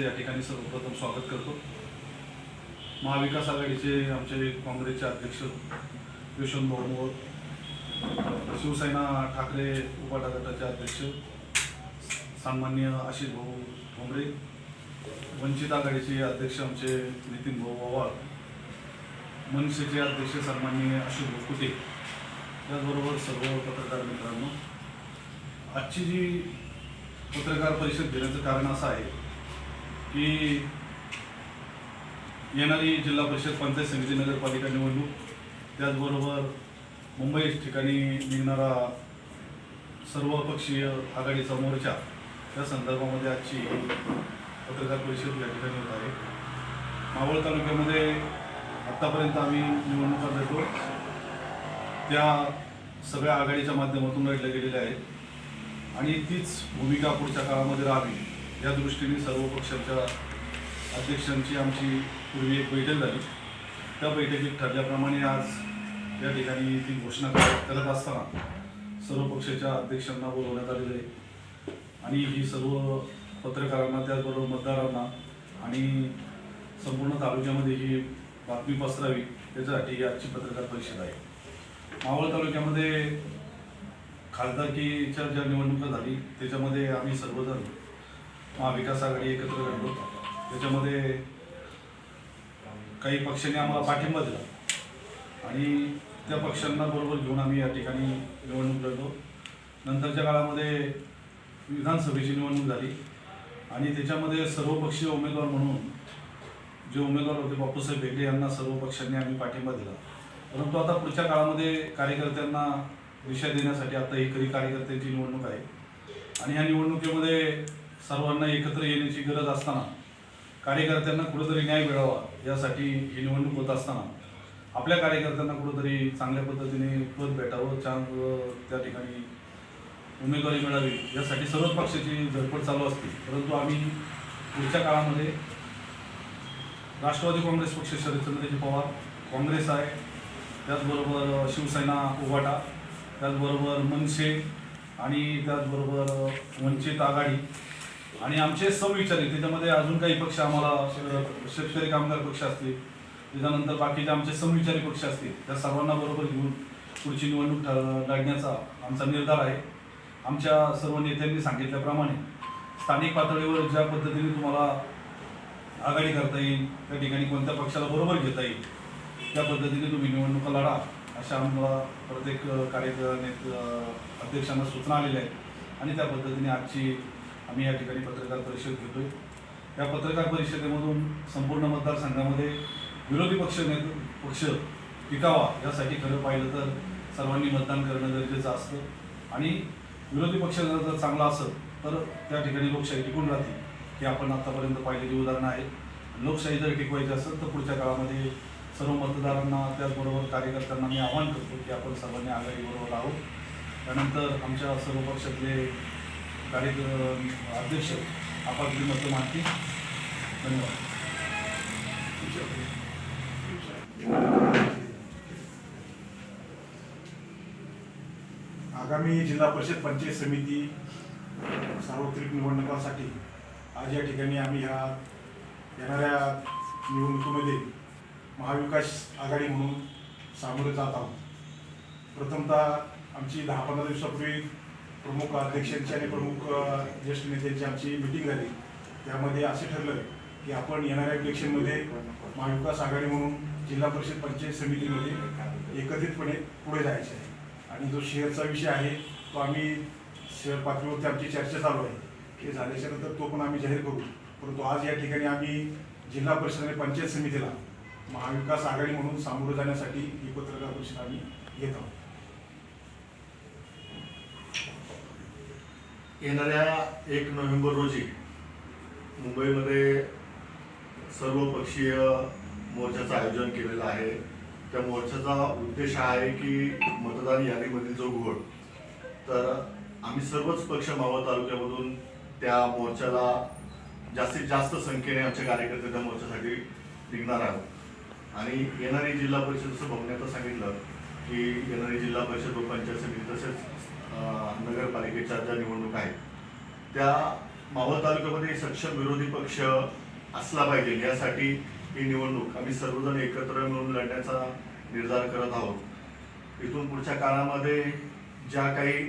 सर्वांचं या ठिकाणी सर्वप्रथम स्वागत करतो. महाविकास आघाडीचे आमचे काँग्रेसचे अध्यक्ष यशवंत मोहोळ शिवसेना ठाकरे उपाटा गटाचे अध्यक्ष सन्मान्य आशिष भाऊ ठोंबरे वंचित आघाडीचे अध्यक्ष आमचे नितीन भाऊ पवार मनसेचे अध्यक्ष सन्मान्य अशोक भाऊ कुटे. त्याचबरोबर सर्व पत्रकार मित्रांनो आजची जी पत्रकार परिषद घेण्याचं कारण असं आहे की येणारी जिल्हा परिषद पंचायत समिती नगरपालिका निवडणूक त्याचबरोबर मुंबई ठिकाणी निघणारा सर्वपक्षीय आघाडीचा मोर्चा त्या संदर्भामध्ये आजची पत्रकार परिषद या ठिकाणी होत आहे. मावळ तालुक्यामध्ये आत्तापर्यंत आम्ही निवडणुका देतो त्या सगळ्या आघाडीच्या माध्यमातून लढल्या गेलेल्या आहेत. आणि तीच भूमिका पुढच्या काळामध्ये राहावी. या दृष्टीने सर्व पक्षांच्या अध्यक्षांची आमची पूर्वी एक बैठक झाली. त्या बैठकीत ठरल्याप्रमाणे आज या ठिकाणी ती घोषणा करत असताना सर्व पक्षाच्या अध्यक्षांना बोलवण्यात आलेलं आहे. आणि ही सर्व पत्रकारांना त्याचबरोबर मतदारांना आणि संपूर्ण तालुक्यामध्ये ही बातमी पसरावी त्याच्यासाठी ही आजची पत्रकार परिषद आहे. मावळ तालुक्यामध्ये खासदारकीच्या ज्या निवडणुका झाली त्याच्यामध्ये आम्ही सर्वजण महाविकास आघाडी एकत्र घडलो त्याच्यामध्ये काही पक्षांनी आम्हाला पाठिंबा दिला. आणि त्या पक्षांना बरोबर घेऊन आम्ही या ठिकाणी निवडणूक लढलो. नंतरच्या काळामध्ये विधानसभेची निवडणूक झाली. आणि त्याच्यामध्ये सर्वपक्षीय उमेदवार म्हणून जे उमेदवार होते बापूसाहेब बेगडे यांना सर्व पक्षांनी आम्ही पाठिंबा दिला. परंतु आता पुढच्या काळामध्ये कार्यकर्त्यांना दिशा देण्यासाठी आता ही खरी कार्यकर्त्यांची निवडणूक आहे. आणि ह्या निवडणुकीमध्ये सर्वांना एकत्र येण्याची गरज असताना कार्यकर्त्यांना कुठंतरी न्याय मिळावा यासाठी ही निवडणूक होत असताना आपल्या कार्यकर्त्यांना कुठंतरी चांगल्या पद्धतीने पद भेटावं चांग त्या ठिकाणी उमेदवारी मिळावी यासाठी सर्वच पक्षाची झडपड चालू असते. परंतु आम्ही पुढच्या काळामध्ये राष्ट्रवादी काँग्रेस पक्ष शरदचंद्रजी पवार काँग्रेस आहे त्याचबरोबर शिवसेना उभाटा त्याचबरोबर मनसे आणि त्याचबरोबर वंचित आघाडी आणि आमचे समविचारी त्याच्यामध्ये अजून काही पक्ष आम्हाला शेतकरी कामगार पक्ष असतील. त्याच्यानंतर बाकीचे आमचे समविचारी पक्ष असतील त्या सर्वांना बरोबर घेऊन पुढची निवडणूक लढण्याचा आमचा निर्धार आहे. आमच्या सर्व नेत्यांनी सांगितल्याप्रमाणे स्थानिक पातळीवर ज्या पद्धतीने तुम्हाला आघाडी करता येईल त्या ठिकाणी कोणत्या पक्षाला बरोबर घेता येईल त्या पद्धतीने तुम्ही निवडणुका लढा अशा आम्हाला प्रत्येक कार्यनेत अध्यक्षांना सूचना आलेल्या आहेत. आणि त्या पद्धतीने आजची आम्ही या ठिकाणी पत्रकार परिषद घेतोय. या पत्रकार परिषदेमधून संपूर्ण मतदारसंघामध्ये विरोधी पक्ष नेत पक्ष टिकावा यासाठी खरं पाहिलं तर सर्वांनी मतदान करणं गरजेचं असतं. आणि विरोधी पक्ष जर चांगला असेल तर त्या ठिकाणी लोकशाही टिकून राहते हे आपण आत्तापर्यंत पाहिलेली उदाहरणं आहेत. लोकशाही जर टिकवायची असेल तर पुढच्या काळामध्ये सर्व मतदारांना त्याचबरोबर कार्यकर्त्यांना मी आवाहन करतो की आपण सर्वांनी आघाडीबरोबर आहोत. त्यानंतर आमच्या सर्व पक्षातले कार्यक्रम अध्यक्ष आपापली मतं मांडतील. धन्यवाद. आगामी जिल्हा परिषद पंचायत समिती सार्वत्रिक निवडणुकांसाठी आज या ठिकाणी आम्ही ह्या येणाऱ्या निवडणुकीमध्ये महाविकास आघाडी म्हणून सामोरे जात आहोत. प्रथमतः आमची दहा पंधरा दिवसापूर्वी प्रमुख अध्यक्षांची आणि प्रमुख ज्येष्ठ नेत्यांची आमची मिटिंग झाली. त्यामध्ये असे ठरलं की आपण येणाऱ्या इलेक्शनमध्ये महाविकास आघाडी म्हणून जिल्हा परिषद पंचायत समितीमध्ये एकत्रितपणे पुढे जायचे आहे. आणि जो शेअरचा विषय आहे तो आम्ही शेअर पातळीवरती आमची चर्चा चालू आहे. हे झाल्याच्यानंतर तो पण आम्ही जाहीर करू. परंतु आज या ठिकाणी आम्ही जिल्हा परिषद आणि पंचायत समितीला महाविकास आघाडी म्हणून सामोरं जाण्यासाठी ही पत्रकार परिषद आम्ही घेत आहोत. येणाऱ्या एक नोव्हेंबर रोजी मुंबईमध्ये सर्वपक्षीय मोर्चाचं आयोजन केलेलं आहे. त्या मोर्चाचा उद्देश हा आहे की मतदार यादीमधील जो घोळ तर आम्ही सर्वच पक्ष मावळ तालुक्यामधून त्या मोर्चाला जास्तीत जास्त संख्येने आमच्या कार्यकर्ते त्या मोर्चासाठी निघणार आहोत. आणि येणारी जिल्हा परिषद जसं बघण्याचं सांगितलं की येणारी जिल्हा परिषद व पंचायत समिती तसेच नगरपालिकेच्या ज्या निवडणूक आहेत त्या मावळ तालुक्यामध्ये सक्षम विरोधी पक्ष असला पाहिजे. यासाठी ही निवडणूक आम्ही सर्वजण एकत्र मिळून लढण्याचा निर्धार करत आहोत. इथून पुढच्या काळामध्ये ज्या काही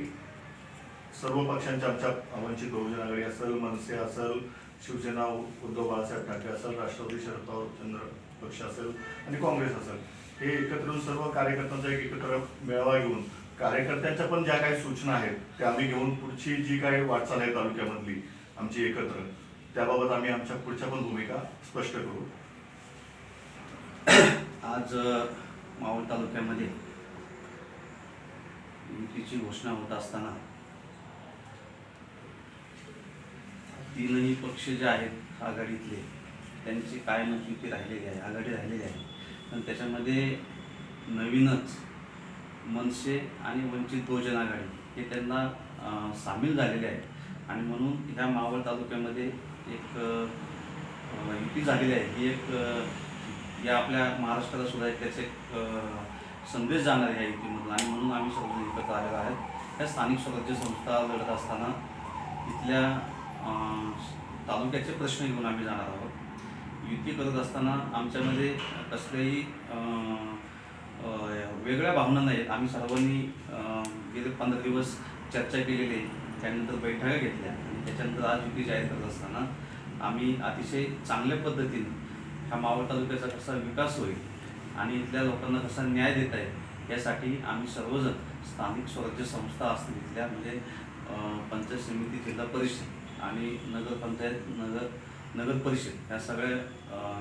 सर्व पक्षांच्या आमच्या वंचित बहुजन आघाडी असेल मनसे असेल शिवसेना उद्धव बाळासाहेब ठाकरे असेल राष्ट्रवादी शरद पवार चंद्र पक्ष असेल आणि काँग्रेस असेल हे एकत्र येऊन सर्व कार्यकर्त्यांचा एक एकत्र मेळावा घेऊन कार्यकर्त्यांच्या पण ज्या काही सूचना आहेत त्या आम्ही घेऊन पुढची जी काही वाटचाल आहे तालुक्यामधली आमची एकत्र त्याबाबत आम्ही आमच्या पुढच्या पण भूमिका स्पष्ट करू. आज मावळ तालुक्यामध्ये युतीची घोषणा होत असताना तीनही पक्ष जे आहेत आघाडीतले त्यांची कायमच युती राहिलेली आहे आघाडी राहिलेली आहे. पण त्याच्यामध्ये नवीनच मनसे आणि वंचित बहुजन आघाडी हे त्यांना सामील झालेले आहे आणि म्हणून ह्या मावळ तालुक्यामध्ये एक युती झालेली आहे. ही एक या आपल्या महाराष्ट्राला सुद्धा एक त्याचे एक संदेश जाणार आहे या युतीमधून. आणि म्हणून आम्ही सर्वजण एकत्र आलेलो आहेत. त्या स्थानिक स्वराज्य संस्था लढत असताना इथल्या तालुक्याचे प्रश्न घेऊन आम्ही जाणार आहोत. युती करत असताना आमच्यामध्ये कसलेही वेगळ्या भावना नाहीत. आम्ही सर्वांनी गेले पंधरा दिवस चर्चा केलेली आहे. त्यानंतर बैठका घेतल्या. आणि त्याच्यानंतर आज युती जाहीर करत असताना आम्ही अतिशय चांगल्या पद्धतीने ह्या मावळ तालुक्याचा कसा विकास होईल आणि इथल्या लोकांना कसा न्याय देता येईल यासाठी आम्ही सर्वजण स्थानिक स्वराज्य संस्था असतील इथल्या म्हणजे पंचायत समिती जिल्हा परिषद आणि नगरपंचायत नगर नगर परिषद ह्या सगळ्या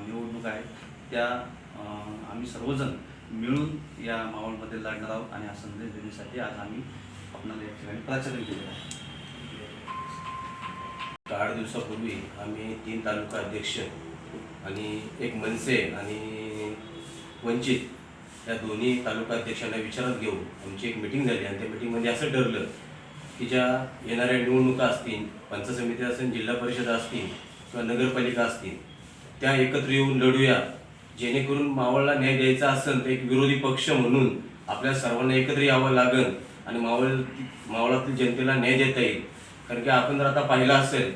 निवडणूक आहेत. त्या आम्ही सर्वजण मिळून या मावळमध्ये लढणार आहोत आणि हा संदेश देण्यासाठी आज आम्ही आपणाला या ठिकाणी प्राचारण केलेलं आहे. आठ दिवसापूर्वी आम्ही तीन तालुका अध्यक्ष आणि एक मनसे आणि वंचित या दोन्ही तालुका अध्यक्षांना विचारात घेऊन आमची एक मिटिंग झाली आणि त्या मिटिंगमध्ये असं ठरलं की ज्या येणाऱ्या निवडणुका असतील पंचायत समिती असेल जिल्हा परिषद असतील किंवा नगरपालिका असतील त्या एकत्र येऊन लढूया. जेणेकरून मावळला न्याय द्यायचा असेल तर एक विरोधी पक्ष म्हणून आपल्या सर्वांना एकत्र यावं लागेल आणि मावळ मावळातील जनतेला न्याय देता येईल. कारण की आपण जर आता पाहिलं असेल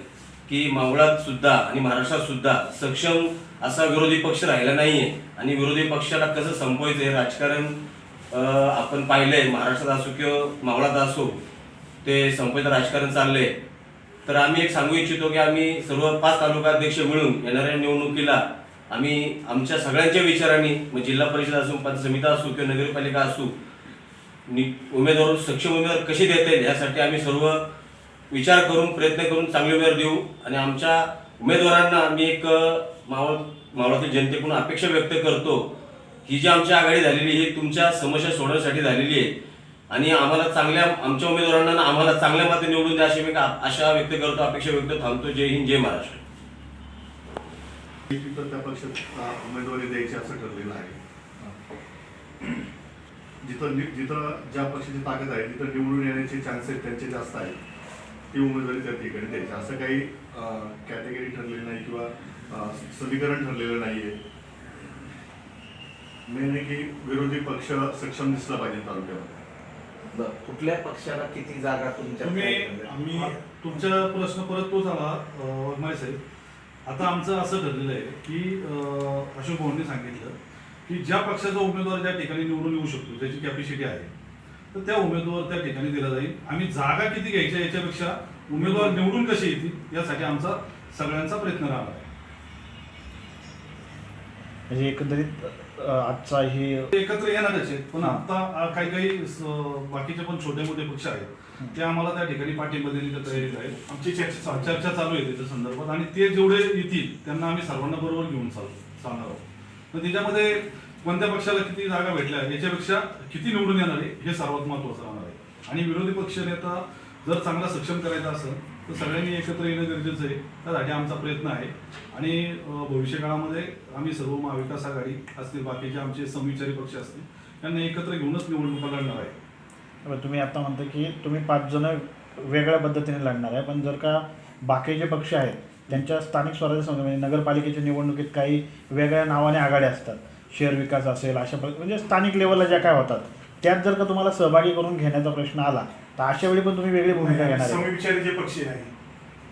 की मावळात सुद्धा आणि महाराष्ट्रात सुद्धा सक्षम असा विरोधी पक्ष राहिला नाही आहे आणि विरोधी पक्षाला कसं संपवायचं हे राजकारण आपण आपण पाहिलंय. महाराष्ट्रात असो किंवा मावळात असो ते संपवायचं राजकारण चाललंय. तर आम्ही एक सांगू इच्छितो की आम्ही सर्व पाच तालुका अध्यक्ष मिळून येणाऱ्या निवडणुकीला आम्ही आमच्या सगळ्यांच्या विचारांनी मग जिल्हा परिषद असो पंच समिता असो किंवा नगरपालिका असो नि उमेदवार सक्षम उमेदवार कसे देता येईल यासाठी आम्ही सर्व विचार करून प्रयत्न करून चांगले उमेदवार देऊ. आणि आमच्या उमेदवारांना आम्ही एक मावळ मावळातील जनतेकडून अपेक्षा व्यक्त करतो. ही जी आमची आघाडी झालेली ही तुमच्या समस्या सोडवण्यासाठी झालेली आहे. आणि आम्हाला चांगल्या आमच्या उमेदवारांना आम्हाला चांगल्या मते निवडून द्या अशी मी का- आशा व्यक्त करतो अपेक्षा व्यक्त थांबतो. जय हिंद जय महाराष्ट्र. तर त्या पक्षात अ, उमेदवारी द्यायची असं ठरलेलं आहे. जिथं जिथं ज्या पक्षाची ताकद आहे तिथं निवडून येण्याचे चान्सेस त्यांचे जास्त आहेत. ती उमेदवारी त्या ठिकाणी द्यायची. असं काही कॅटेगरी ठरलेली नाही किंवा समीकरण ठरलेलं नाहीये. मेन आहे की विरोधी पक्ष सक्षम दिसला पाहिजे तालुक्यामध्ये. कुठल्या पक्षाला किती जागा तुमच्या तुम्ही आम्ही तुमचा प्रश्न परत तोच आला वाघमारे साहेब. आता आमचं असं ठरलेलं आहे की अशोक भाऊंनी सांगितलं की ज्या पक्षाचा उमेदवार ज्या ठिकाणी निवडून येऊ शकतो त्याची कॅपॅसिटी आहे तर त्या उमेदवार त्या ठिकाणी दिला जाईल. आम्ही जागा किती घ्यायच्या याच्यापेक्षा उमेदवार निवडून कसे येतील यासाठी आमचा सगळ्यांचा प्रयत्न राहणार आहे. म्हणजे एकंदरीत आजचा हे ते एकत्र येणारच आहेत. पण आता काही काही स- बाकीचे पण छोटे मोठे पक्ष आहेत. ते आम्हाला त्या ठिकाणी पाठिंबा देण्याच्या तयारीत आहेत. आमची चर्चा चर्चा चालू आहे त्याच्या संदर्भात. आणि ते जेवढे येतील त्यांना आम्ही सर्वांना बरोबर घेऊन चाल चालणार आहोत. तर त्याच्यामध्ये कोणत्या पक्षाला किती जागा भेटल्या याच्यापेक्षा किती निवडून येणार आहे हे सर्वात महत्वाचं राहणार आहे. आणि विरोधी पक्ष नेता जर चांगला सक्षम करायचा असेल तर सगळ्यांनी एकत्र येणं गरजेचं आहे. त्यासाठी आमचा प्रयत्न आहे. आणि भविष्यकाळामध्ये आम्ही सर्व महाविकास आघाडी असतील बाकीचे आमचे समविचारी पक्ष असतील यांना एकत्र घेऊनच निवडणुका लढणार आहे. तुम्ही आता म्हणता की तुम्ही पाच जण वेगळ्या पद्धतीने लढणार आहे. पण जर का बाकीचे पक्ष आहेत त्यांच्या स्थानिक स्वराज्य संस्था म्हणजे नगरपालिकेच्या निवडणुकीत काही वेगळ्या नावाने आघाड्या असतात. शहर विकास असेल अशा प्रकारे म्हणजे स्थानिक लेवलला ज्या काय होतात त्यात जर का तुम्हाला सहभागी करून घेण्याचा प्रश्न आला तर अशा वेळी पण तुम्ही वेगळी भूमिका घेणार आहे. समविचारी जे पक्ष आहे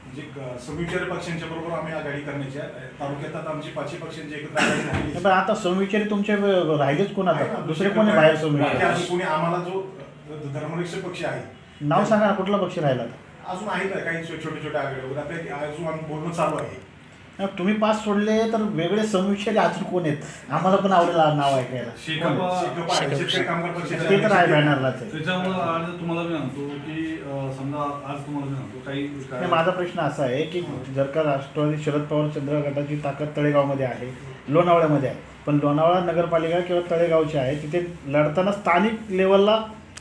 म्हणजे क- समविचारी पक्षांच्या बरोबर आम्ही आघाडी करण्याच्या तालुक्यात आता आमची पाचही पक्षांची एकत्र आघाडी. पण आता समविचारी तुमचे व- राहिलेच कोण आहे ना, आता दुसरे कोणी बाहेर बाकी समविचारी अजून कोणी आम्हाला जो अ, धर्मनिरपेक्ष पक्ष आहे नाव सांगा ना, कुठला पक्ष राहिला अजून आहेत ना काही छो- छोटे छोटे आघाडी वगैरे. आता एक अजून आम्ही बोलणं चालू आहे. तुम्ही पाच सोडले तर वेगळे समविचारी अजून कोण आहेत? आम्हाला पण आवडेल नाव ऐकायला. आहे, शेतकरी कामगार ते तर आहे बॅनरलाच आहे. त्याच्यामुळं आज तुम्हाला मी म्हणतो की अं, समजा आज तुम्हाला मी म्हणतो काही नाही, माझा प्रश्न असा आहे की जर का राष्ट्रवादी शरद पवार चंद्र गटाची ताकद तळेगावमध्ये आहे लोणावळ्यामध्ये आहे पण लोणावळा नगरपालिका किंवा तळेगावची आहे तिथे लढताना स्थानिक लेवलला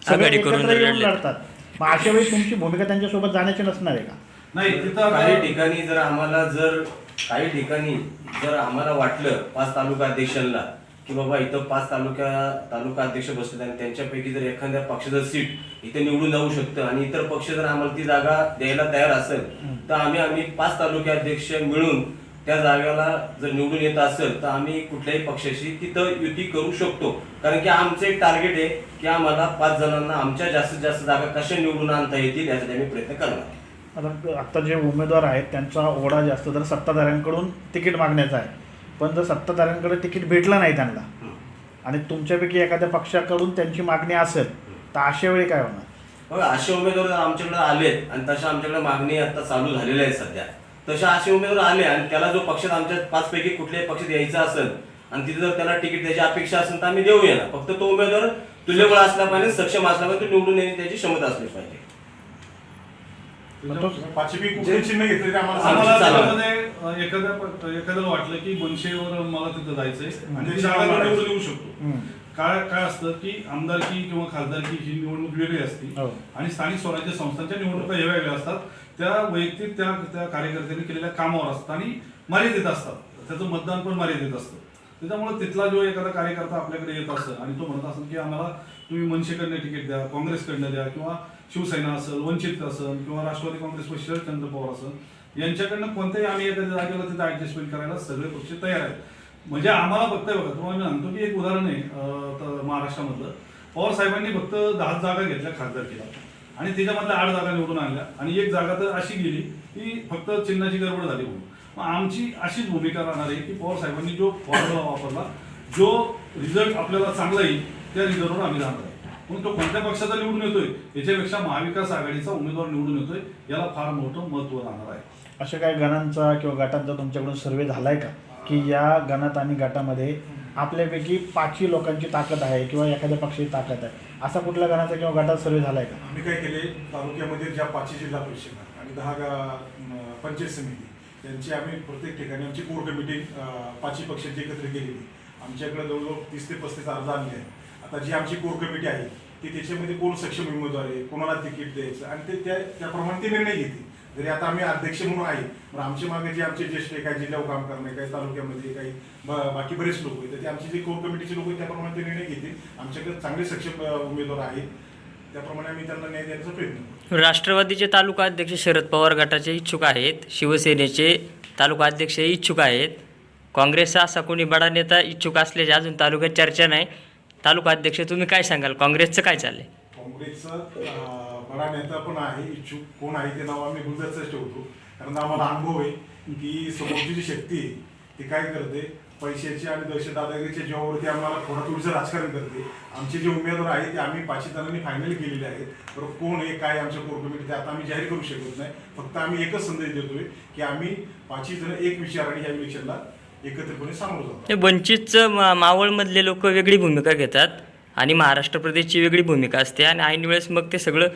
सगळे आघाडी करून एकत्र जर येऊन लढले. लढतात. मग अशा वेळी तुमची भूमिका त्यांच्यासोबत जाण्याची नसणार आहे का? नाही तिथं काही आता- ठिकाणी जर आम्हाला जर काही ठिकाणी जर आम्हाला वाटलं पाच तालुका अध्यक्षांना की बाबा इथं पाच तालुक्या तालुका अध्यक्ष बसले आणि त्यांच्यापैकी जर एखाद्या पक्षाचं सीट इथे निवडून जाऊ शकतं आणि इतर पक्ष जर आम्हाला ती जागा द्यायला तयार असेल तर आम्ही आम्ही पाच तालुका अध्यक्ष मिळून त्या जागेला जर निवडून येत असेल तर आम्ही कुठल्याही पक्षाशी तिथं युती करू शकतो. कारण की आमचं एक टार्गेट आहे की आम्हाला पाच जणांना आमच्या जास्तीत जास्त जागा कशा निवडून आणता येतील यासाठी आम्ही प्रयत्न करणार. आता आता जे उमेदवार आहेत त्यांचा ओढा जास्त तर सत्ताधाऱ्यांकडून तिकीट मागण्याचा आहे. पण जर सत्ताधाऱ्यांकडे तिकीट भेटलं नाही त्यांना हं. आणि तुमच्यापैकी एखाद्या पक्षाकडून त्यांची मागणी असेल तर अशा वेळी काय होणार? बघा असे उमेदवार जर आमच्याकडे आलेत आणि तशा आमच्याकडे मागणी आता चालू झालेल्या आहे सध्या तशा असे उमेदवार आले आणि त्याला जो पक्षात आमच्या पाच पैकी कुठल्याही पक्षात यायचा असेल आणि तिथे जर त्याला तिकीट द्यायची अपेक्षा असेल तर आम्ही देऊया ना. फक्त तो उमेदवार तुल्यबळ असला पाहिजे सक्षम असला पाहिजे तो निवडून येण्याची त्याची क्षमता असली पाहिजे. पाचवी कुठले चिन्ह घेतले तरी आम्हाला आम्हाला चालेल. चालेल. त्याच्यामध्ये अं, एखाद्या एखाद्याला वाटलं की मनशेवर मला तिथं जायचंय आणि. ती जागा मी निवडून येऊ शकतो हं. काय काय असतं की आमदारकी किंवा खासदारकी ही निवडणूक वेगळी असते हो. आणि स्थानिक स्वराज्य संस्थांच्या निवडणुका हे वेगळ्या असतात त्या वैयक्तिक त्या त्या कार्यकर्त्यांनी केलेल्या कामावर असतात आणि मर्यादित असतात त्याचं मतदान पण मर्यादित असतं त्याच्यामुळे तिथला जो एखादा कार्यकर्ता आपल्याकडे येत असेल आणि तो म्हणत असेल की आम्हाला तुम्ही मनसेकडनं तिकीट द्या काँग्रेसकडनं द्या किंवा शिवसेना असेल वंचित असेल किंवा राष्ट्रवादी काँग्रेस पक्ष शरदचंद्र पवार असेल यांच्याकडनं कोणत्याही आम्ही एखाद्या जागेला तिथं ऍडजस्टमेंट करायला सगळे पक्ष तयार आहेत. म्हणजे आम्हाला फक्त बघा तुम्हाला मी म्हणतो की एक उदाहरण आहे महाराष्ट्रामधलं. पवार साहेबांनी फक्त दहा जागा घेतल्या खासदारकीला आणि त्याच्यामधल्या आठ जागा निवडून आणल्या. आणि एक जागा तर अशी गेली की फक्त चिन्हाची गडबड झाली म्हणून. मग आमची अशीच भूमिका राहणार आहे की पवार साहेबांनी जो फॉर्म्युला वापरला जो रिझल्ट आपल्याला चांगला येईल त्या रिझल्टवर आम्ही जाणार मग तो कोणत्या पक्षाचा निवडून येतोय? याच्यापेक्षा महाविकास आघाडीचा उमेदवार निवडून येतोय याला फार मोठं महत्त्व राहणार आहे. अशा काही गणांचा किंवा गटांचा तुमच्याकडून सर्वे झालाय का? की या गणात आणि गटामध्ये आपल्यापैकी पाचही लोकांची ताकद आहे किंवा एखाद्या पक्षाची ताकद आहे? असा कुठल्या गणाचा किंवा गटात सर्वे झालाय का? आम्ही काय केले तालुक्यामध्ये ज्या पाचही जिल्हा परिषद आणि दहा गा- पंचायत समिती यांची आम्ही प्रत्येक ठिकाणी आमची कोर कमिटी अं, पाचही पक्षांची एकत्र केलेली. आमच्याकडे जवळजवळ तीस ते पस्तीस अर्ज आणले आहेत. जी आमची कोर कमिटी आहे ती त्याच्यामध्ये कोण सक्षम उमेदवार आहे कोणाला तिकीट द्यायचं आणि ते त्या त्याप्रमाणे ते निर्णय घेते. जरी आता आम्ही अध्यक्ष म्हणून आहे पण आमच्या मागे जे आमचे ज्येष्ठ काही जिल्ह्यावर काम करणे काही तालुक्यामध्ये काही बाकी बरेच लोक आहेत तर ते आमचे जे कोर कमिटीचे लोक आहेत त्याप्रमाणे ते निर्णय घेतील. आमच्याकडे चांगले सक्षम उमेदवार आहेत. त्याप्रमाणे आम्ही त्यांना न्याय द्यायचा प्रयत्न राष्ट्रवादीचे तालुका अध्यक्ष शरद पवार गटाचे इच्छुक आहेत शिवसेनेचे तालुका अध्यक्ष इच्छुक आहेत काँग्रेसचा असा कोणी बडा नेता इच्छुक असल्याची अजून तालुक्यात चर्चा नाही. तालुका अध्यक्ष तुम्ही काय सांगाल? काँग्रेसचं काय चाललंय? काँग्रेसचं अं, बडा नेता पण आहे इच्छुक कोण आहे ते नाव आम्ही गुजरातच ठेवतो. कारण आम्हाला अनुभव आहे की समोरची जी शक्ती आहे ती काय करते? पैशाची आणि दहशत दादागिरीच्या जीवावरती आम्हाला थोडं राजकारण करते. आमचे जे उमेदवार आहेत ते आम्ही पाचशे जणांनी फायनल केलेले आहेत. तर कोण आहे काय आमच्या कोर कमिटी ते आता आम्ही जाहीर करू शकत नाही. फक्त आम्ही एकच संदेश देतोय की आम्ही पाचशे जण एक विचाराने या इलेक्शनला एकत्रितपणे सामोरं जातो हे वंचितचं मा मावळमधले लोक वेगळी भूमिका घेतात आणि महाराष्ट्र प्रदेशची वेगळी भूमिका असते आणि ऐन वेळेस मग ते सगळं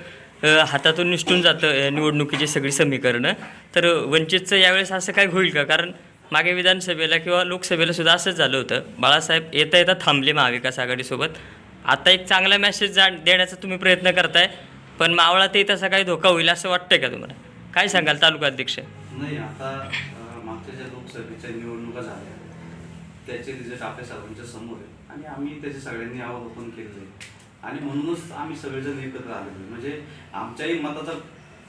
अ, हातातून निसटून जातं अ, निवडणुकीची सगळी समीकरणं. तर वंचितचं यावेळेस असं काय होईल का? कारण मागे विधानसभेला किंवा लोकसभेला सुद्धा असंच झालं होतं. बाळासाहेब येता येता थांबले महाविकास आघाडीसोबत. आता एक चांगला मेसेज जा देण्याचा तुम्ही प्रयत्न करताय पण मावळातही तसा काही धोका होईल असं वाटतंय का तुम्हाला? काय सांगाल तालुका अध्यक्ष? नाही आता मागच्या लोकसभेच्या निवडणुका झाल्या त्याचे रिझल्ट आपल्या सर्वांच्या समोर आहे आणि आम्ही त्याचे सगळ्यांनी अवलोकन केलेलं आहे. आणि म्हणूनच आम्ही सगळेजण एकत्र आलेलो म्हणजे आमच्याही मताचा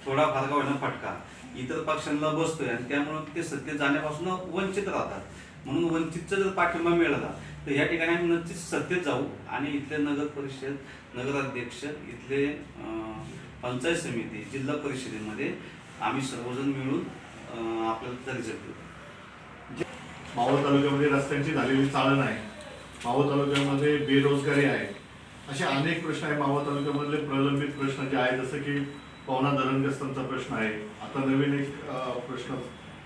थोडाफार का होईना फटका. इतर पक्षांना बसतोय आणि त्यामुळे ते सत्य जाण्यापासून वंचित राहतात. म्हणून वंचितचा जर पाठिंबा मिळाला तर या ठिकाणी आम्ही नक्कीच सत्तेत जाऊ आणि इथले नगर परिषद नगराध्यक्ष इथले पंचायत समिती जिल्हा परिषदेमध्ये आम्ही सर्वजण मिळून आपल्याला रिझल्ट देऊ. मावळ तालुक्यामध्ये रस्त्यांची झालेली चालण आहे. मावळ तालुक्यामध्ये बेरोजगारी आहे. असे अनेक प्रश्न आहे. मावळ तालुक्यामधले प्रलंबित प्रश्न जे आहे जसं की पवना धरणग्रस्तांचा प्रश्न आहे. आता नवीन एक प्रश्न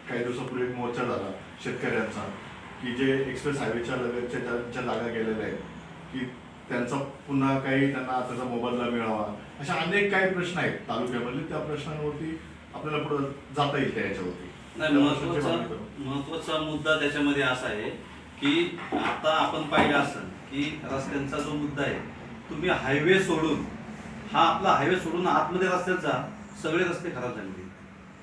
काही दिवसापूर्वी एक मोर्चा झाला शेतकऱ्यांचा की जे एक्सप्रेस हायवेच्या लगतच्या ज्यांच्या जागा गेलेल्या आहेत की त्यांचा पुन्हा काही त्यांना त्याचा मोबदला मिळावा. अशा अनेक काही प्रश्न आहेत तालुक्यामधले. त्या प्रश्नांवरती आपल्याला पुढे जाता येईल त्याच्यावरती याच्यावरती. नाही महत्त्वाचा. महत्त्वाचा मुद्दा त्याच्यामध्ये असा आहे की आता आपण पाहिलं असेल की रस्त्यांचा जो मुद्दा आहे तुम्ही हायवे सोडून हा आपला हायवे सोडून आतमध्ये रस्त्यात जा सगळे रस्ते खराब झालेले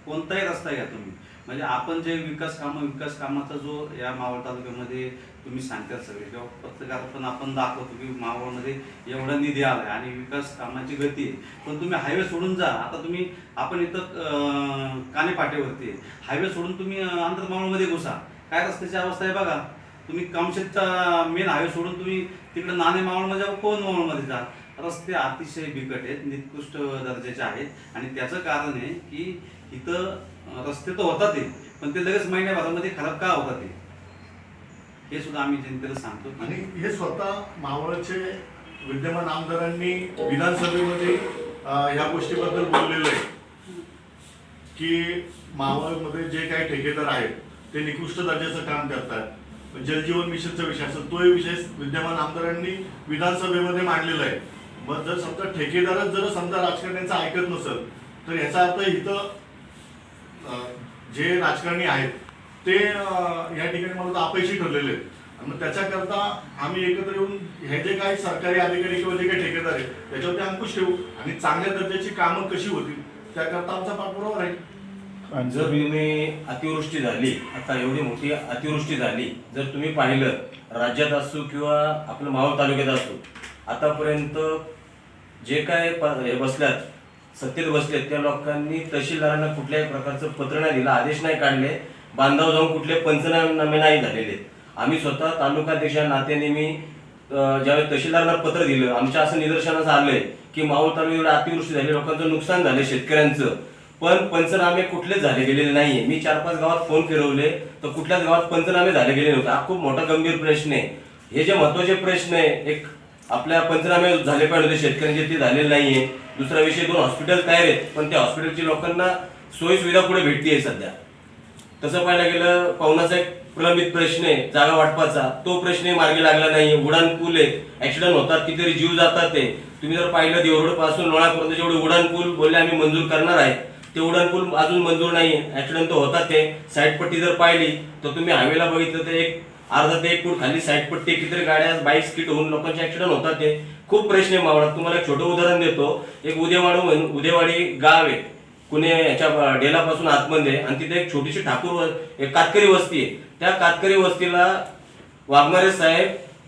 कोणताही रस्ता घ्या तुम्ही म्हणजे आपण जे विकास कामं विकास कामाचा जो या मावळ तालुक्यामध्ये तुम्ही सांगतात सगळे. किंवा पत्रकार पण आपण दाखवतो की मावळमध्ये एवढा निधी आलाय आणि विकास कामाची गती आहे. पण तुम्ही हायवे सोडून जा. आता तुम्ही आपण इथं अं, कानेपाट्यावरती हायवे सोडून तुम्ही आंतर आंतरमावळमध्ये घुसा. काय रस्त्याची अवस्था आहे बघा. तुम्ही कामशेतचा मेन हायवे सोडून तुम्ही तिकडे नाणे मावळमध्ये जाऊ कोण मावळमध्ये जा? रस्ते अतिशय बिकट आहेत निकृष्ट दर्जाचे आहेत. आणि त्याचं कारण आहे की इथं रस्ते तर होतात पण ते लगेच महिन्याभरामध्ये खराब का होतात ते हे सुद्धा आम्ही जनतेला सांगतो. आणि हे स्वतः मावळचे विद्यमान आमदारांनी विधानसभेमध्ये ह्या गोष्टीबद्दल बोललेलं आहे. की मावळमध्ये जे काही ठेकेदार आहेत ते निकृष्ट दर्जाचं काम करतात. जलजीवन मिशनचा विषय असेल तोही विषय विद्यमान आमदारांनी विधानसभेमध्ये मांडलेला आहे. मग जर समजा ठेकेदारच जर समजा राजकारण्यांचं ऐकत नसेल तर याचा अर्थ इथं जे राजकारणी आहेत ते या ठिकाणी मला अपयशी ठरलेले आहेत. मग त्याच्याकरता आम्ही एकत्र येऊन हे जे काही सरकारी अधिकारी किंवा जे काही ठेकेदार आहेत त्याच्यावरती अंकुश ठेवू आणि चांगल्या दर्जाची कामं कशी होतील त्याकरता आमचा पाठपुरावा राहील. जर तुम्ही अतिवृष्टी झाली आता एवढी मोठी अतिवृष्टी झाली जर तुम्ही पाहिलं राज्यात असो किंवा आपलं मावळ तालुक्यात असो आतापर्यंत जे काय हे बसल्यात सत्तेत बसलेत त्या लोकांनी तहसीलदारांना कुठल्याही प्रकारचं पत्र नाही दिलं आदेश नाही काढले बांधाव जाऊन कुठले पंचनामे नाही झालेले. आम्ही स्वतः तालुकाध्यक्ष नात्याने मी ज्यावेळी ज्यावेळेस तहसीलदारांना पत्र दिलं आमच्या असं निदर्शनास आलंय की मावळ तालुक्यात अतिवृष्टी झाली लोकांचं नुकसान झालं शेतकऱ्यांचं. पण पंचनामे कुठलेच झाले गेलेले नाहीये. मी चार पाच गावात फोन फिरवले तर कुठल्याच गावात पंचनामे झाले गेले नव्हते. हा खूप मोठा गंभीर प्रश्न आहे. हे जे महत्त्वाचे प्रश्न आहे एक आपल्या पंचनामे झाले पाहिजे शेतकऱ्यांचे ते झालेले नाहीये. दुसरा विषय दोन हॉस्पिटल तयार आहेत पण त्या हॉस्पिटलची लोकांना सोयी सुविधा पुढे भेटतीये सध्या. तसं पाहायला गेलं पवनाचा एक प्रलंबित प्रश्न आहे जागा वाटपाचा. तो प्रश्न मार्गी लागला नाही. उडाण पूल आहे. ऍक्सिडेंट होतात कितीतरी जीव जातात ते. तुम्ही जर पाहिलं देवरोडपासून लोणापर्यंत जेवढे उडाण पूल बोलले आम्ही मंजूर करणार आहे ते उडाण पूल अजून मंजूर नाही ऍक्सिडेंट तर होतात ते. साईडपट्टी जर पाहिली तर तुम्ही हायवेला बघितलं तर एक अर्धा ते एक फूट खाली साईडपट्टी कितीतरी गाड्या बाईक स्किट होऊन लोकांचे ऍक्सिडेंट होतात ते. खूप प्रश्न आहे मावळात तुम्हाला एक छोटं उदाहरण देतो. एक उदेवाडू म्हणून उदेवाडी गाव आहे. कुणे याच्या डेलापासून आतमध्ये आणि तिथे एक छोटीशी ठाकूर एक कातकरी वस्ती आहे. त्या कातकरी वस्तीला वाघमारे साहेब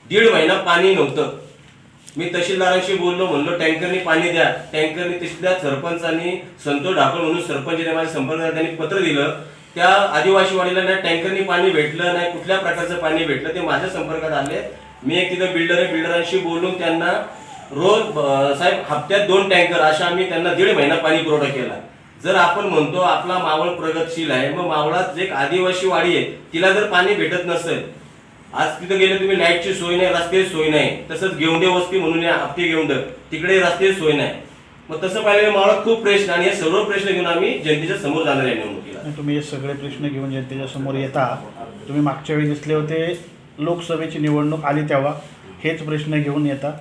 दीड महिना पाणी नव्हतं. मी तहसीलदारांशी बोललो म्हणलो टँकरनी पाणी द्या. टँकरनी तिथल्या सरपंचांनी संतोष ढाकळ म्हणून सरपंचने माझ्या संपर्कात त्यांनी पत्र दिलं. त्या आदिवासी वाडीला नाही टँकरनी पाणी भेटलं नाही कुठल्या प्रकारचं पाणी भेटलं. ते माझ्या संपर्कात आले. मी एक तिथं बिल्डर आहे बिल्डरांशी बोलून त्यांना रोज साहेब हप्त्यात दोन टँकर अशा आम्ही त्यांना दीड महिना पाणी पुरवठा केला. जर आपण म्हणतो आपला मावळ प्रगतशील आहे मग मावळात एक आदिवासी वाडी आहे तिला जर पाणी भेटत नसेल आज तिथं गेले तुम्ही लाईटची सोय नाही रस्त्याची सोय नाही तसंच घेऊंडे वस्ती म्हणून आहे, आपटी घेऊंड तिकडे रस्त्याची सोय नाही. मग तसं पाहिलं मावळात खूप प्रश्न आणि हे सर्व प्रश्न घेऊन आम्ही जनतेच्या समोर जाणार आहे निवडणुकीला. तुम्ही हे सगळे प्रश्न घेऊन जनतेच्या समोर येता. तुम्ही मागच्या वेळी दिसले होते लोकसभेची निवडणूक आली तेव्हा हेच प्रश्न घेऊन येता.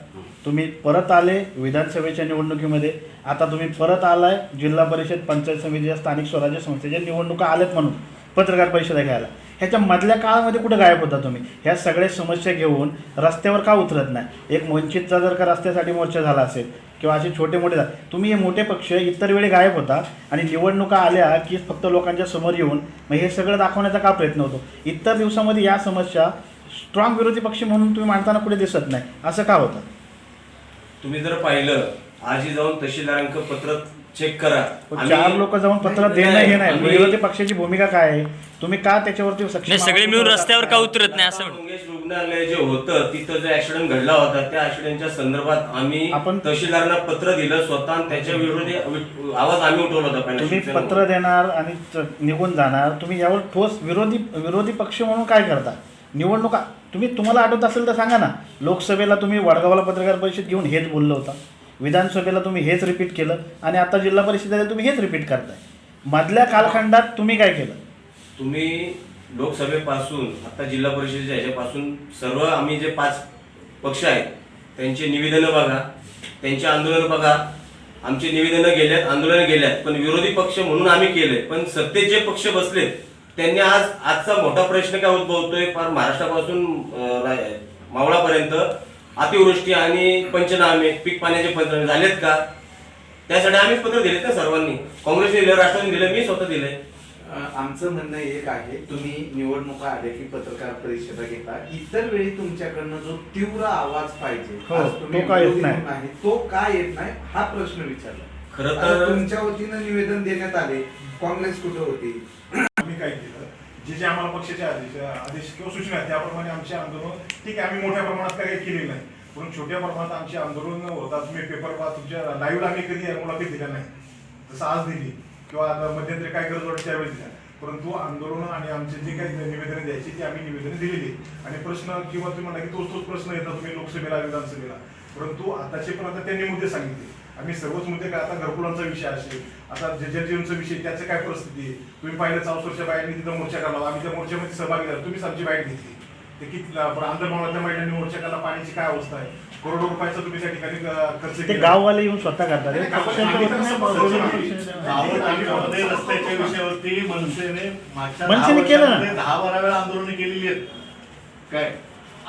तुम्ही परत आले विधानसभेच्या निवडणुकीमध्ये आता तुम्ही परत आलाय जिल्हा परिषद पंचायत समितीच्या स्थानिक स्वराज्य संस्थेच्या निवडणुका आल्यात म्हणून पत्रकार परिषदा घ्यायला. ह्याच्या मधल्या काळामध्ये कुठे गायब होता तुम्ही? ह्या सगळ्या समस्या घेऊन रस्त्यावर का उतरत नाही? एक वंचितचा जर का रस्त्यासाठी मोर्चा झाला असेल किंवा असे छोटे मोठे झाले तुम्ही हे मोठे पक्ष इतर वेळी गायब होता आणि निवडणुका आल्या की फक्त लोकांच्या समोर येऊन मग हे सगळं दाखवण्याचा का प्रयत्न होतो? इतर दिवसामध्ये या समस्या स्ट्रॉंग विरोधी पक्ष म्हणून तुम्ही मांडताना कुठे दिसत नाही? असं का होतं? तुम्ही जर पाहिलं आजही जाऊन तहसीलदारांक पत्र चेक करा. पण चार लोक जाऊन पत्र देणं हे नाही. आम्ही- विरोधी पक्षाची भूमिका काय आहे? तुम्ही का त्याच्यावरती सक्षम नाही सगळे आहात? मिळून रस्त्यावर का उतरत नाही असं म्हणतो. मंगेश रुग्णालय जे होतं तिथं जो ऍक्सिडेंट घडला होता त्या ऍक्सिडेंटच्या संदर्भात आम्ही आपण- तहसीलदारांना पत्र दिलं स्वतः आणि त्याच्या विरोधी आवाज आम्ही उठवला होता तुम्ही पत्र देणार आणि निघून जाणार. तुम्ही यावर ठोस विरोधी विरोधी पक्ष म्हणून काय करता? निवडणुका तुम्ही तुम्हाला आठवत असेल तर सांगा ना. लोकसभेला तुम्ही वडगावला पत्रकार परिषद घेऊन हेच बोललो होता. विधानसभेला तुम्ही हेच रिपीट केलं आणि आता जिल्हा परिषदेला तुम्ही हेच रिपीट करताय. मधल्या कालखंडात तुम्ही काय केलं? तुम्ही लोकसभेपासून आता जिल्हा परिषदेच्या ह्याच्यापासून सर्व आम्ही जे पाच पक्ष आहेत त्यांचे निवेदनं बघा त्यांचे आंदोलन बघा. आमचे निवेदनं गेल्यात आंदोलन गेल्यात पण विरोधी पक्ष म्हणून आम्ही केले पण सत्तेत जे पक्ष बसलेत त्यांनी आज आजचा मोठा प्रश्न काय उद्भवतोय? फार महाराष्ट्रापासून मावळापर्यंत अतिवृष्टी आणि पंचनामे पीक पाण्याचे पंचनामे झालेत का? त्यासाठी आम्हीच पत्र दिलेत ना सर्वांनी. काँग्रेसने दिलं राष्ट्रवादीने दिलं मी स्वतः दिलंय. आमचं म्हणणं एक आहे तुम्ही निवडणुका आल्या की पत्रकार परिषदा घेता. इतर वेळी तुमच्याकडनं जो तीव्र आवाज पाहिजे हो, आज तुम्ही तो का येत विरोधी नाही? तो का येत नाही हा प्रश्न विचारला. खरं तर तुमच्या वतीनं निवेदन देण्यात आले काँग्रेस कुठं होती? आम्ही काय केलं? जे जे आम्हाला पक्षाचे आदेश आदेश किंवा सूचना आहेत त्याप्रमाणे आमचे आंदोलन ठीक आहे आम्ही मोठ्या प्रमाणात काही केलेलं नाही. पण छोट्या प्रमाणात आमचे आंदोलन होतात तुम्ही पेपर पहा तुमच्या लाईव्हला आम्ही कधी मुलाखत दिल्या नाही. जसं आज दिली किंवा आता मध्यंतरी काय गरज वाटत त्यावेळी दिल्या परंतु आंदोलन आणि आमचे जे काही निवेदन द्यायची ती आम्ही निवेदन दिलेली. आणि प्रश्न किंवा तुम्ही म्हणा की तोच तोच प्रश्न येतात तुम्ही लोकसभेला विधानसभेला. परंतु आताचे पण आता त्यांनी मुद्दे सांगितले. आम्ही सर्वच मुद्दे काय आता घरकुलांचा विषय असेल आता जलजीवनचा विषय त्याचं काय परिस्थिती आहे? तुम्ही पाहिलं चावसरच्या बायांनी तिथं मोर्चा काढला आम्ही त्या मोर्चामध्ये सहभागी झालो. तुम्हीच आमची बाईट घेतली. ते किती आंदोलनातल्या महिलांनी मोर्चा काढला. पाण्याची काय अवस्था आहे? करोडो रुपयाचा तुम्ही त्या ठिकाणी खर्च ते केला. गाववाले येऊन स्वतः करतात. रस्त्याच्या विषयावरती मनसेने मागच्या मनसेने दहा केलं ना. वर्षामध्ये दहा बारा वेळा आंदोलनं केलेली आहेत. काय?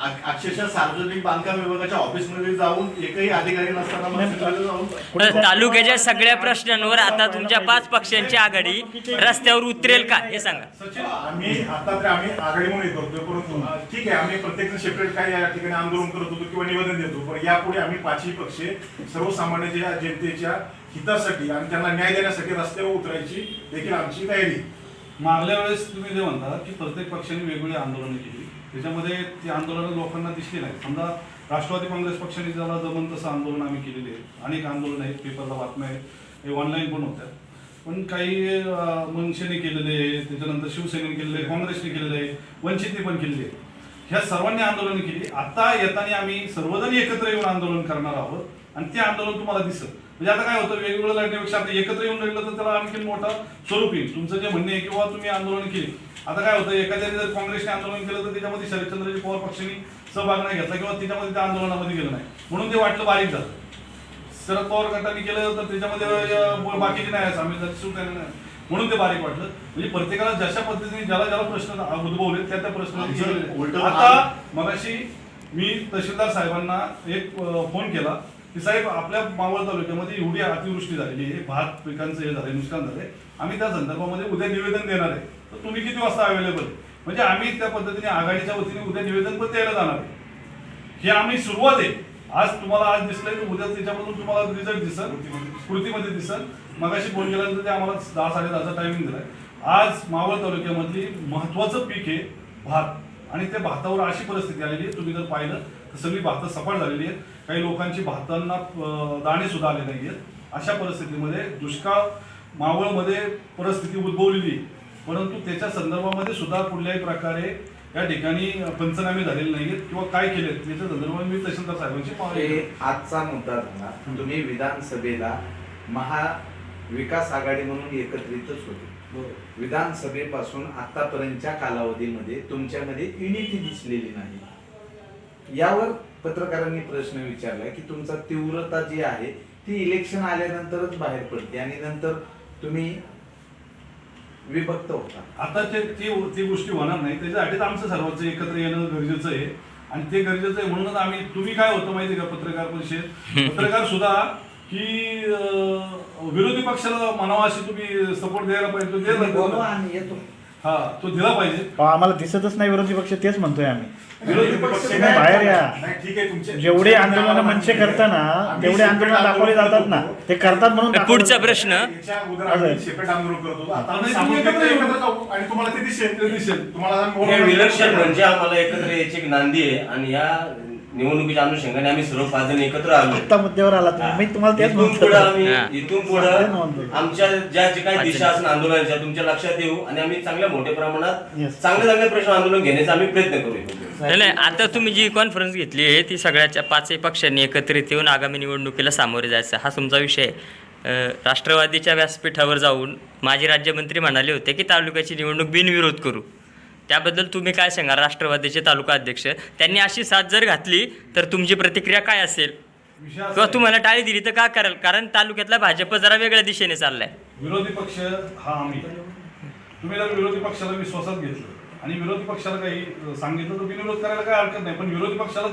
अक्षरशः सार्वजनिक बांधकाम विभागाच्या ऑफिसमध्ये जाऊन एकही अधिकारी नसताना तालुक्याच्या सगळ्या प्रश्नांवर आता तुमच्या पाच पक्षांची आघाडी रस्त्यावर उतरेल का हे सांगा. आम्ही आता तर आम्ही आघाडी म्हणून करतोय परंतु ठीक आहे आम्ही प्रत्येक सेपरेट काही या ठिकाणी आंदोलन करत होतो किंवा निवेदन देतो पण यापुढे आम्ही पाचही पक्ष सर्वसामान्य ज्या जनतेच्या हितासाठी आणि त्यांना न्याय देण्यासाठी रस्त्यावर उतरायची देखील आमची तयारी. आहे. मागल्या वेळेस तुम्ही जे म्हणता की प्रत्येक पक्षाने वेगवेगळी आंदोलनं केली. त्याच्यामध्ये ती आंदोलनं लोकांना दिसली नाही समजा राष्ट्रवादी काँग्रेस पक्षाने ज्याला जमन तसं आंदोलन आम्ही केलेले आहे अनेक आंदोलन आहेत पेपरला बातम्या आहेत हे ऑनलाईन पण होत्या. पण काही मनसेने केलेले आहे त्याच्यानंतर शिवसेनेने केलेले आहे काँग्रेसने केलेले आहे वंचितने पण केलेले आहे ह्या सर्वांनी आंदोलन केली. आता येताना आम्ही सर्वजण एकत्र येऊन आंदोलन करणार आहोत आणि ते आंदोलन तुम्हाला दिसत. म्हणजे आता काय होतं वेगवेगळं लढण्यापेक्षा आता एकत्र येऊन लढलं तर त्याला आणखी मोठा स्वरूप येईल. तुमचं जे म्हणणे आहे किंवा तुम्ही आंदोलन केली. आता काय होतं एखाद्याने जर काँग्रेसने आंदोलन केलं तर त्याच्यामध्ये शरदचंद्रजी पवार पक्षाने सहभाग नाही घेतला किंवा त्याच्यामध्ये त्या आंदोलनामध्ये गेलं नाही. म्हणून ते वाटलं बारीक झालं. शरद पवार गटाने केलं तर त्याच्यामध्ये बाकीचे नाही आम्ही नाही. म्हणून ते बारीक वाटलं. म्हणजे प्रत्येकाला जशा पद्धतीने ज्याला ज्याला प्रश्न उद्भवले त्या त्या प्रश्न आता मगाशी मी तहसीलदार साहेबांना एक फोन केला. की साहेब आपल्या मावळ तालुक्यामध्ये एवढी अतिवृष्टी झालेली आहे भात पिकांचं हे झालंय नुकसान झालंय. आम्ही त्या संदर्भामध्ये उद्या निवेदन देणार आहे. तर तुम्ही किती वाजता अवेलेबल म्हणजे आम्ही त्या पद्धतीने आघाडीच्या वतीने उद्या निवेदन पण द्यायला जाणार आहे. हे आम्ही सुरुवात आहे. आज तुम्हाला आज दिसलंय की उद्या त्याच्यामधून तुम्हाला रिझल्ट दिसल कृतीमध्ये दिसल. मगाशी फोन केल्यानंतर ते आम्हाला दहा साडे दहाचा टायमिंग दिलाय. आज मावळ तालुक्यामधली महत्वाचं पीक आहे भात. आणि त्या भातावर अशी परिस्थिती आलेली आहे तुम्ही जर पाहिलं तर सगळी भातं सफळ झालेली आहेत. काही लोकांची भातांना दाणे सुद्धा आले नाही आहेत अशा परिस्थितीमध्ये दुष्काळ मावळमध्ये परिस्थिती उद्भवलेली परंतु त्याच्या संदर्भामध्ये सुद्धा कुठल्याही प्रकारे या ठिकाणी पंचनामे झालेले नाहीयेत किंवा काय केलेत याच्या संदर्भात मी तहसीलदार साहेबांची पाहणी केली. आजचा मुद्दा झाला तुम्ही विधानसभेला महाविकास आघाडी म्हणून एकत्रितच होते. विधानसभेपासून आतापर्यंतच्या कालावधीमध्ये तुमच्यामध्ये युनिटी दिसलेली नाही. यावर पत्रकारांनी प्रश्न विचारला की तुमचा तीव्रता जी आहे ती इलेक्शन आल्यानंतरच बाहेर पडते आणि नंतर तुम्ही विभक्त होता. आता ते ती ती गोष्टी होणार नाही. त्याच्यासाठीच आमचं सर्वांचं एकत्र येणं गरजेचं आहे. आणि ते गरजेचं आहे म्हणूनच आम्ही तुम्ही काय होतं माहिती आहे का पत्रकार परिषद? पत्रकार सुद्धा की विरोधी पक्षाला म्हणावा अशी तुम्ही सपोर्ट द्यायला पाहिजे तो दिला बोलवा नाही. आणि येतो. हा तो दिला पाहिजे. आम्हाला दिसतच नाही विरोधी पक्ष तेच म्हणतोय आम्ही. विरोधी पक्ष तुम्ही बाहेर या. नाही ठीक आहे तुमचे जेवढे आंदोलन मनसे करताना आम्ही तेवढे separate आंदोलन दाखवले जातात ना ते करतात म्हणून दाखवले पुढचा जातात. प्रश्न याच्या अगोदर आम्ही सेपरेट आंदोलन करतो आता आम्ही नाही, तुम्ही सामूहिक एकत्र एकत्र येऊ. जाऊ आणि तुम्हाला ते दिसेल ते दिसेल. तुम्हाला आम्ही हे बोलवलं- विलक्षण म्हणजे आम्हाला एकत्र यायची एक नांदी आहे आणि या निवडणुकीच्या अनुषंगाने आम्ही सर्व पाच जण एकत्र आलो आता मुद्द्यावर आला तुम्ही. मी तुम्हाला तेच इथून म्हणतो. पुढे आम्ही हा. इथून पुढे म्हणतोय. आमच्या ज्या जे काही दिशा असेल आंदोलनाच्या तुमच्या लक्षात येऊ आणि आम्ही चांगल्या मोठ्या प्रमाणात Yes. चांगले चांगले प्रश्न आंदोलन घेण्याचा आम्ही प्रयत्न करू. नाही नाही आता तुम्ही जी कॉन्फरन्स घेतली आहे ती सगळ्याच्या पाचही पक्षांनी एकत्रित येऊन आगामी निवडणुकीला सामोरे जायचं हा तुमचा विषय आहे. अं, राष्ट्रवादीच्या व्यासपीठावर जाऊन माजी राज्यमंत्री म्हणाले होते की तालुक्याची निवडणूक बिनविरोध करू. त्याबद्दल तुम्ही काय सांगा? राष्ट्रवादीचे तालुका अध्यक्ष त्यांनी अशी साथ जर घातली तर तुमची प्रतिक्रिया काय असेल? किंवा तुम्हाला टाळी दिली तर का कराल? कारण तालुक्यातला भाजप जरा वेगळ्या दिशेने चाललाय. विरोधी पक्ष हा आम्ही. तुम्ही जर विरोधी पक्षाला विश्वासात घेतलं आणि विरोधी पक्षाला काही सांगितलं तर बिनविरोध करायला काय हरकत नाही. पण विरोधी पक्षाला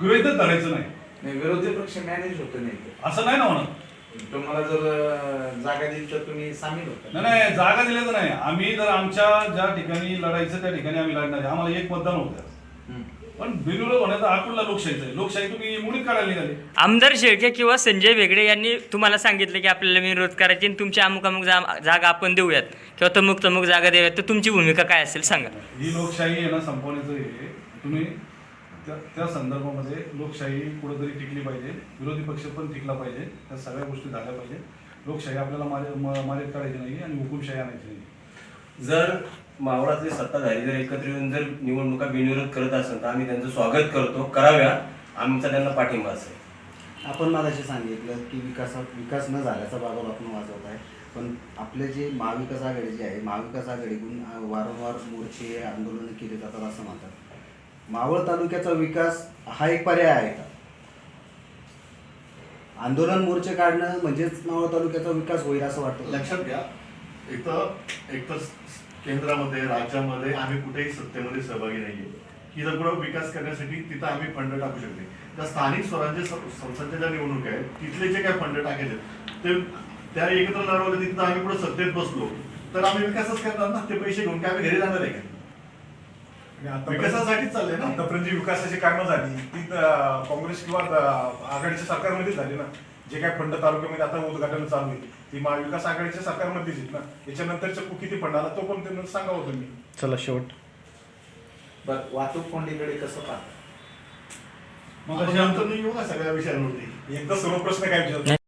गृहितच धरायचं नाही. नाही विरोधी पक्ष मॅनेज होत नाही. असं नाही ना होणार? तुम्हाला जर अं, जागा दिली तर तुम्ही सामील होता. नाही नाही जागा दिल्याचं नाही. आम्ही जर आमच्या ज्या ठिकाणी लढायचं त्या ठिकाणी आम्ही लढणार आहे. आम्हाला एक मतदान होतं. पण बिनविरोध होण्याचा हा कुठला लोकशाहीचा आहे? लोकशाही तुम्ही मुळीच काढायला निघाली. आमदार शेळके किंवा संजय वेगळे यांनी तुम्हाला सांगितलं की आपल्याला विरोध करायची आणि तुमची अमुक अमुक जा- जागा आपण देऊयात किंवा तमुक तमुक जागा देऊयात. तर तुमची भूमिका काय असेल सांगा. ही लोकशाही आहे ना संपवण्याचं हे तुम्ही त्या त्या संदर्भामध्ये लोकशाही कुठेतरी टिकली पाहिजे. विरोधी पक्ष पण टिकला पाहिजे. त्या सगळ्या गोष्टी झाल्या पाहिजे लोकशाही आपल्याला मारे म- मारेत काढायची नाही आणि हुकुमशाही आणायची नाही जर मावळातले सत्ताधारी जर एकत्र येऊन जर निवडणुका बिनविरोध करत असेल तर आम्ही त्यांचं स्वागत करतो कराव्या. आमचा त्यांना पाठिंबा असेल. आपण मगाशी सांगितलं की विकासात विकास न झाल्याचा बाबा आपण वाचवत आहे. पण आपले जे महाविकास आघाडी जी आहे महाविकास आघाडीकडून अं, वारंवार मोर्चे आंदोलन केले जातात असं म्हणतात. मावळ तालुक्याचा विकास हा एक पर्याय आहे का? आंदोलन मोर्चे काढणं म्हणजेच मावळ तालुक्याचा विकास होईल असं वाटतं. लक्षात घ्या एक तर एक तर केंद्रामध्ये राज्यामध्ये आम्ही कुठेही सत्तेमध्ये सहभागी नाहीये की जर कुठं विकास करण्यासाठी तिथं आम्ही फंड टाकू शकते त्या स्थानिक स्वराज्य स- संस्थांच्या ज्या निवडणूक आहेत तिथले जे काय फंड टाकायचे ते त्या एकत्र लढवले तिथं आम्ही पुढे सत्तेत बसलो तर आम्ही विकासच करणार ना? ते पैसे घेऊन काय आम्ही घरी जाणार आहे का? विकासासाठीच चाललंय ना? आतापर्यंत जी विकासाची कामं झाली ती काँग्रेस किंवा आघाडीच्या सरकारमध्येच झाली ना? जे काय फंड तालुक्यामध्ये आता उद्घाटन चालू आहे ती महाविकास आघाडीच्या सरकारमध्येच आहेत ना? याच्यानंतरच्या किती फंड आला तो पण त्यांना सांगावं तुम्ही. चला शेवट. बरं वाहतूक कोंडीकडे कसं पाहता? मग नंतर येऊ ना सगळ्या विषयांवरती. एकदा सर्व प्रश्न काय विचारतो?